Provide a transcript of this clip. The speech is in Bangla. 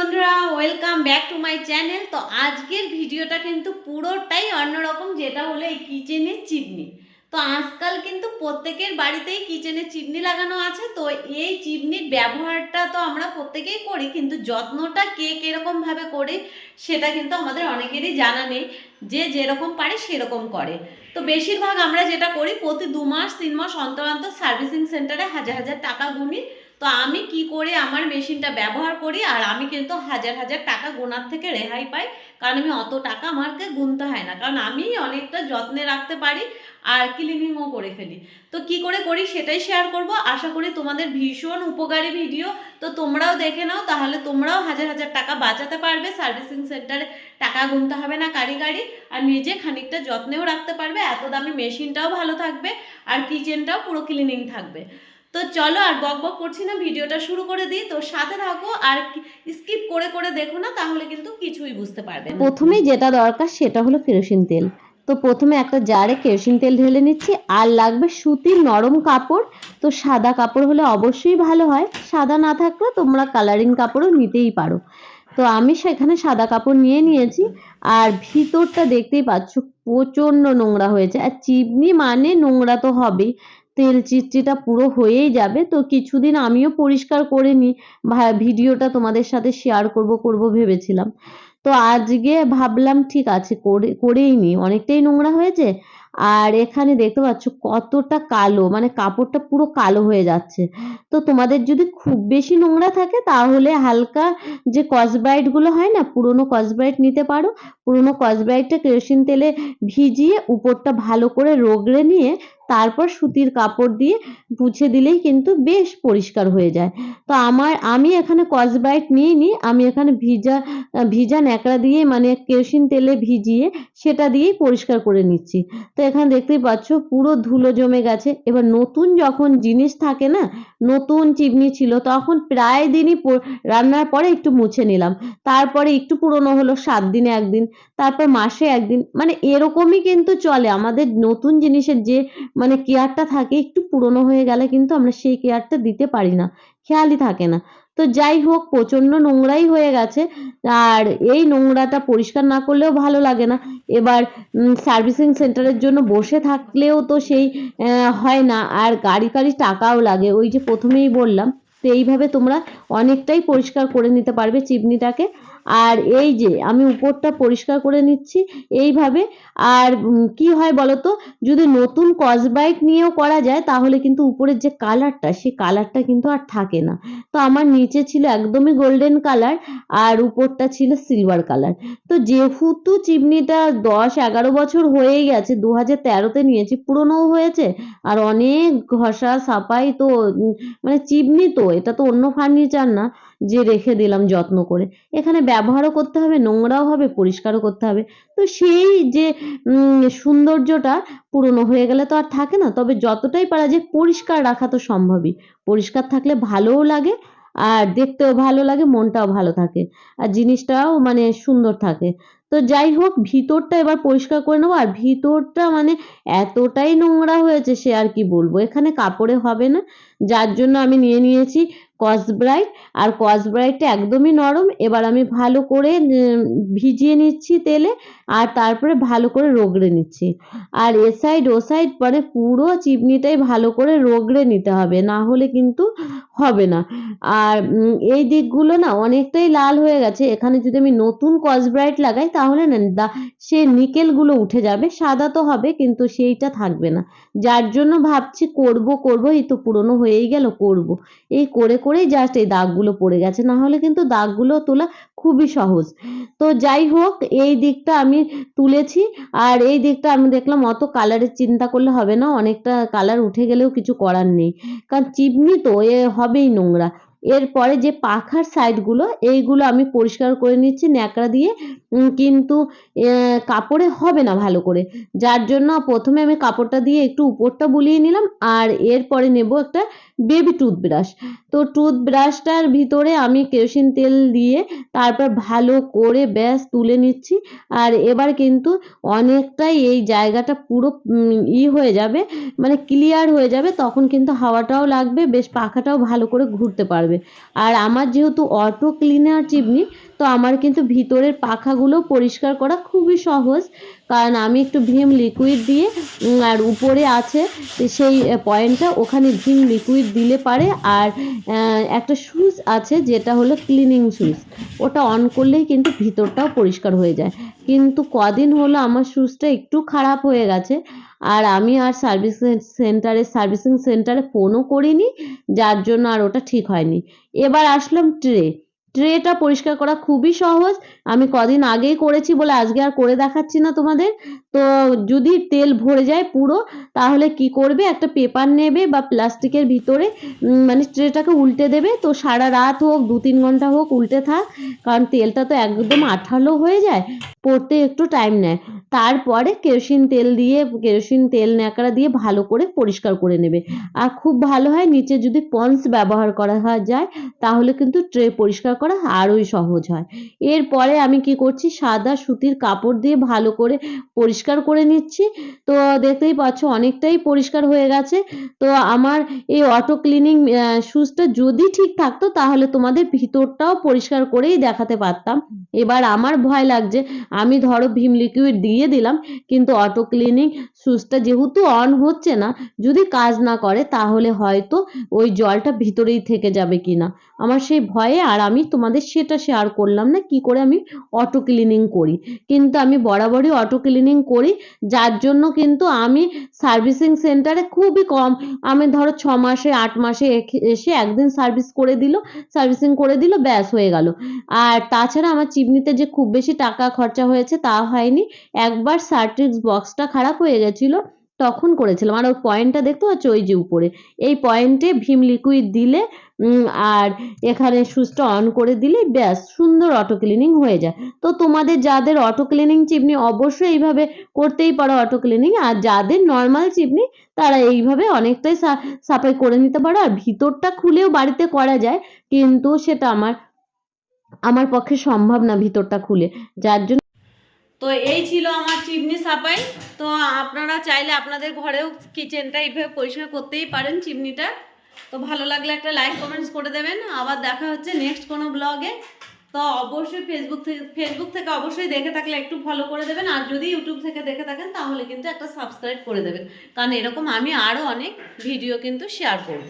বন্ধুরা welcome back to my channel তো আজকের ভিডিওটা কিন্তু পুরোটাই অন্যরকম, যেটা হলো এই কিচেনের চিমনি তো আজকাল কিন্তু প্রত্যেকের বাড়িতেই কিচেনে চিমনি লাগানো আছে, তো এই চিমনির ব্যবহারটা তো আমরা প্রত্যেকেই করি, কিন্তু যত্নটা কে কীরকমভাবে করি, সেটা কিন্তু আমাদের অনেকেরই জানা নেই। যে যেরকম পারে সেরকম করে। তো বেশিরভাগ আমরা যেটা করি, প্রতি দু মাস, তিন মাস অন্তর অন্তর সার্ভিসিং সেন্টারে হাজার হাজার টাকা গুনি তো আমি কি করে আমার মেশিনটা ব্যবহার করি? আর আমি কিন্তু হাজার হাজার টাকা গোনার থেকে রেহাই পাই। কারণ আমি অত টাকা আমাকে গুনতে হয় না। কারণ আমি অনেকটা যত্নে রাখতে পারি আর ক্লিনিংও করে ফেলি। তো কি করে করি সেটাই শেয়ার করব। আশা করি তোমাদের ভীষণ উপকারী ভিডিও তো তোমরাও দেখে নাও, তাহলে তোমরাও হাজার হাজার টাকা বাঁচাতে পারবে। সার্ভিসিং সেন্টারে টাকা গুনতে হবে না কারি গাড়ি। আর নিজে খানিকটা যত্নেও রাখতে পারবে। এত দামি মেশিনটাও ভালো থাকবে। আর কিচেনটাও পুরো ক্লিনিং থাকবে। তো চলো আর বক বক করছি না, ভিডিওটা শুরু করে দিই। তো সাথে থাকো আর স্কিপ করে করে দেখো না, তাহলে কিন্তু কিছুই বুঝতে পারবে প্রথমে যেটা দরকার সেটা হলো কেরোসিন তেল। তো প্রথমে একটা জারে কেরোসিন তেল ঢেলে নিচ্ছি, আর লাগবে সুতির নরম কাপড়। তো সাদা কাপড় হলে অবশ্যই ভালো হয়, সাদা না থাকলে তোমরা কালারিং কাপড়ও নিতেই পারো। তো আমি সেখানে সাদা কাপড় নিয়ে নিয়েছি, আর ভিতরটা দেখতেই পাচ্ছ প্রচণ্ড নোংরা হয়েছে। আর চিমনি মানে নোংরা তো হবেই তেল চিটচিটা পুরো হয়েই যাবে। তো কিছুদিন আমিও পরিষ্কার করে নিই। ভিডিওটা তোমাদের সাথে শেয়ার করব করব ভেবেছিলাম। তো আজকে ভাবলাম, ঠিক আছে, করে, করেই নি অনেকটাই নোংরা হয়েছে। আর এখানে দেখতে পাচ্ছ কতটা কালো মানে কাপড়টা পুরো কালো হয়ে যাচ্ছে। তো তোমাদের যদি খুব বেশি নোংরা থাকে, তাহলে হালকা যে কসব্রাইটগুলো হয় না, পুরোনো কসব্রাইট নিতে পারো। পুরোনো কসব্রাইটটা কেরোসিন তেলে ভিজিয়ে উপরটা ভালো করে রগড়ে নিয়ে তারপর সুতির কাপড় দিয়ে মুছে দিলেই কিন্তু বেশ পরিষ্কার হয়ে যায়। তো আমার, আমি এখানে কসব্রাইট নিয়ে নিই আমি এখানে ভিজা ভিজা ন্যাকড়া দিয়ে মানে কেরোসিন তেলে ভিজিয়ে সেটা দিয়েই পরিষ্কার করে নিচ্ছি। তো এখানে দেখতেই পাচ্ছ পুরো ধুলো জমে গেছে। এবার নতুন যখন জিনিস থাকে না, নতুন চিমনি ছিল, তখন প্রায় দিনই রান্নার পরে একটু মুছে নিলাম। তারপরে একটু পুরনো হলো, সাত দিনে একদিন, তারপর মাসে একদিন মানে এরকমই কিন্তু চলে। আমাদের নতুন জিনিসের যে মানে কেয়ারটা থাকে, একটু পুরনো হয়ে গেলে কিন্তু আমরা সেই কেয়ারটা দিতে পারি না, খেয়ালই থাকে না। তো যাই হোক, প্রচণ্ড নোংরাই হয়ে গেছে, আর এই নোংরাটা পরিষ্কার না করলেও ভালো লাগে না। এবার সার্ভিসিং সেন্টারের জন্য বসে থাকলেও তো সেই হয় না, আর গাড়ি গাড়ি টাকাও লাগে। ওই যে প্রথমেই বললাম, তো এইভাবে তোমরা অনেকটাই পরিষ্কার করে নিতে পারবে চিমনিটাকে। আর এই যে আমি উপরটা পরিষ্কার করে নিচ্ছি এইভাবে। আর কি হয় বলতো? যদি নতুন কসব্রাইট নিয়েও করা যায়, তাহলে কিন্তু উপরের যে কালারটা সেই কালারটা কিন্তু আর থাকে না। তো আমার নিচে ছিল একদমই গোল্ডেন কালার আর উপরটা ছিল সিলভার কালার তো যেহেতু চিমনিটা দশ এগারো বছর হয়েই গেছে দু হাজার তেরোতে নিয়েছি, পুরোনোও হয়েছে, আর অনেক ঘষা সাপাই তো মানে চিমনি তো, এটা তো অন্য ফার্নিচার না। যে রেখে দিলাম যত্ন করে। এখানে ব্যবহারও করতে হবে, নোংরাও হবে, পরিষ্কারও করতে হবে। তো সেই যে সৌন্দর্যটা পুরনো হয়ে গেলে তো আর থাকে না। তবে যতটাই পারা যায় পরিষ্কার রাখা তো সম্ভবই। পরিষ্কার থাকলে ভালোও লাগে, আর দেখতেও ভালো লাগে, মনটাও ভালো থাকে। আর জিনিসটাও মানে সুন্দর থাকে। তো যাই হোক, ভিতরটা এবার পরিষ্কার করে নেব। আর ভিতরটা মানে এতটাই নোংরা হয়েছে সে আর কি বলব? এখানে কাপড়ে হবে না। যার জন্য আমি নিয়ে নিয়েছি কসব্রাইট আর কসব্রাইটটা একদমই নরম। এবার আমি ভালো করে ভিজিয়ে নিচ্ছি তেলে। আর তারপরে ভালো করে রগড়ে নিচ্ছি। আর এ সাইড, ও সাইড মানে পুরো চিমনিটাই ভালো করে রগড়ে নিতে হবে। না হলে কিন্তু হবে না। আর এই দিকগুলো না অনেকটাই লাল হয়ে গেছে। এখানে যদি আমি নতুন কসব্রাইট লাগাই তাহলে না সে নিকেলগুলো উঠে যাবে, সাদা তো হবে কিন্তু সেইটা থাকবে না। যার জন্য ভাবছি করব করব, এই তো পুরনো হয়েই গেল, করব। এই করে, করেই জাস্ট এই দাগগুলো পড়ে গেছে, না হলে কিন্তু দাগগুলো তোলা খুবই সহজ। তো যাই হোক, এই দিকটা আমি তুলেছি, আর এই দিকটা আমি দেখলাম অত কালারের চিন্তা করলে হবে না, অনেকটা কালার উঠে গেলেও কিছু করার নেই। কারণ চিমনি তো, এ হবেই নোংরা। এরপরে যে পাখার সাইডগুলো এইগুলো আমি পরিষ্কার করে নিচ্ছি, ন্যাকড়া দিয়ে। কিন্তু কাপড়ে হবে না ভালো করে। যার জন্য প্রথমে আমি কাপড়টা দিয়ে একটু উপরটা বুলিয়ে নিলাম, আর এরপরে নেব একটা বেবি টুথব্রাশ তো টুথব্রাশটার ভিতরে আমি কেরোসিন তেল দিয়ে তারপর ভালো করে ব্যাস তুলে নিচ্ছি। আর এবার কিন্তু অনেকটাই এই জায়গাটা পুরো ই হয়ে যাবে মানে ক্লিয়ার হয়ে যাবে, তখন কিন্তু হাওয়াটাও লাগবে, বেশ পাখাটাও ভালো করে ঘুরতে পারবে। পারবে আর আমার যেহেতু অটো ক্লিনার চিমনি, তো আমার কিন্তু ভিতরের পাখাগুলো পরিষ্কার করা খুবই সহজ। কারণ আমি একটু ভীম লিকুইড দিয়ে আর উপরে আছে সেই পয়েন্টটা ওখানে ভীম লিকুইড দিলে পারে। আর একটা সুইচ আছে যেটা হলো ক্লিনিং সুইচ। ওটা অন করলেই কিন্তু ভিতরটাও পরিষ্কার হয়ে যায়। কিন্তু কদিন হলো আমার সুইচটা একটু খারাপ হয়ে গেছে। আর আমি আর সার্ভিস সেন্টারে সার্ভিসিং সেন্টারে ফোনও করিনি, যার জন্য আর ওটা ঠিক হয়নি। এবার আসলাম ট্রে ট্রেটা পরিষ্কার করা খুবই সহজ। আমি কদিন আগেই করেছি বলে আজকে আর করে দেখাচ্ছি না তোমাদের। তো যদি তেল ভরে যায় পুরো, তাহলে কি করবে? একটা পেপার নেবে বা প্লাস্টিকের ভিতরে মানে ট্রেটাকে উল্টে দেবে। তো সারা রাত হোক, দু তিন ঘণ্টা হোক, উল্টে থাক। কারণ তেলটা তো একদম আঠালো হয়ে যায়। পড়তে একটু টাইম নেয়। তারপরে কেরোসিন তেল দিয়ে, কেরোসিন তেল ন্যাকড়া দিয়ে ভালো করে পরিষ্কার করে নেবে। আর খুব ভালো হয়, নিচে যদি পন্স ব্যবহার করা হয় যায়, তাহলে কিন্তু ট্রে পরিষ্কার করা আরোই সহজ হয়। এরপরে আমি কি করছি? সাদা সুতির কাপড় দিয়ে ভালো করে পরিষ্কার করে নিচ্ছি। তো দেখতেই পাচ্ছ অনেকটাই পরিষ্কার হয়ে গেছে। তো আমার এই অটো ক্লিনিং শুজটা যদি ঠিক থাকতো তাহলে তোমাদের ভিতরটাও পরিষ্কার করেই দেখাতে পারতাম। এবার আমার ভয় লাগছে। আমি ধরো ভীম লিকুইড দিয়ে দিলাম, কিন্তু অটো ক্লিনিং সুইচটা যেহেতু অন হচ্ছে না, যদি কাজ না করে তাহলে হয়তো ওই জলটা ভিতরেই থেকে যাবে কিনা। আমার সেই ভয়ে আর আমি তোমাদের সেটা শেয়ার করলাম না, কি করে আমি অটো ক্লিনিং করি। কিন্তু আমি বরাবরই অটো ক্লিনিং করি, যার জন্য কিন্তু আমি সার্ভিসিং সেন্টারে খুবই কম, আমি ধরো ছ মাসে, আট মাসে এসে একদিন সার্ভিস করে দিল সার্ভিসিং করে দিল, ব্যাস হয়ে গেল। আর তাছাড়া আমার চিমনিতে যে খুব বেশি টাকা খরচা হয়েছে তা হয়নি, একবার সার্ট্রিক্স বক্সটা খারাপ হয়ে গেছিল তখন করেছিলাম। আর ওই পয়েন্টটা দেখতে পাচ্ছ? ওই যে উপরে। এই পয়েন্টে ভীম লিকুইড দিলে আর এখানে সুইচটা অন করে দিলে ব্যাস, সুন্দর অটো ক্লিনিং হয়ে যায়। তো তোমাদের যাদের অটো ক্লিনিং চিমনি অবশ্যই এইভাবে করতেই পারো অটো ক্লিনিং আর যাদের নর্মাল চিপনি তারা এইভাবে অনেকটাই সাফাই করে নিতে পারো। আর ভিতরটা খুলেও বাড়িতে করা যায়, কিন্তু সেটা আমার আমার পক্ষে সম্ভব না ভিতরটা খুলে। যার জন্য তো এই ছিল আমার চিমনি সাপাই। তো আপনারা চাইলে আপনাদের ঘরেও কিচেনটা এইভাবে পরিষ্কার করতেই পারেন চিমনিটা। তো ভালো লাগলে একটা লাইক কমেন্টস করে দেবেন। আবার দেখা হচ্ছে নেক্সট কোনো ব্লগে তো অবশ্যই ফেসবুক থেকে ফেসবুক থেকে অবশ্যই দেখে থাকলে একটু ফলো করে দেবেন। আর যদি ইউটিউব থেকে দেখে থাকেন, তাহলে কিন্তু একটা সাবস্ক্রাইব করে দেবেন। কারণ এরকম আমি আরও অনেক ভিডিও কিন্তু শেয়ার করব।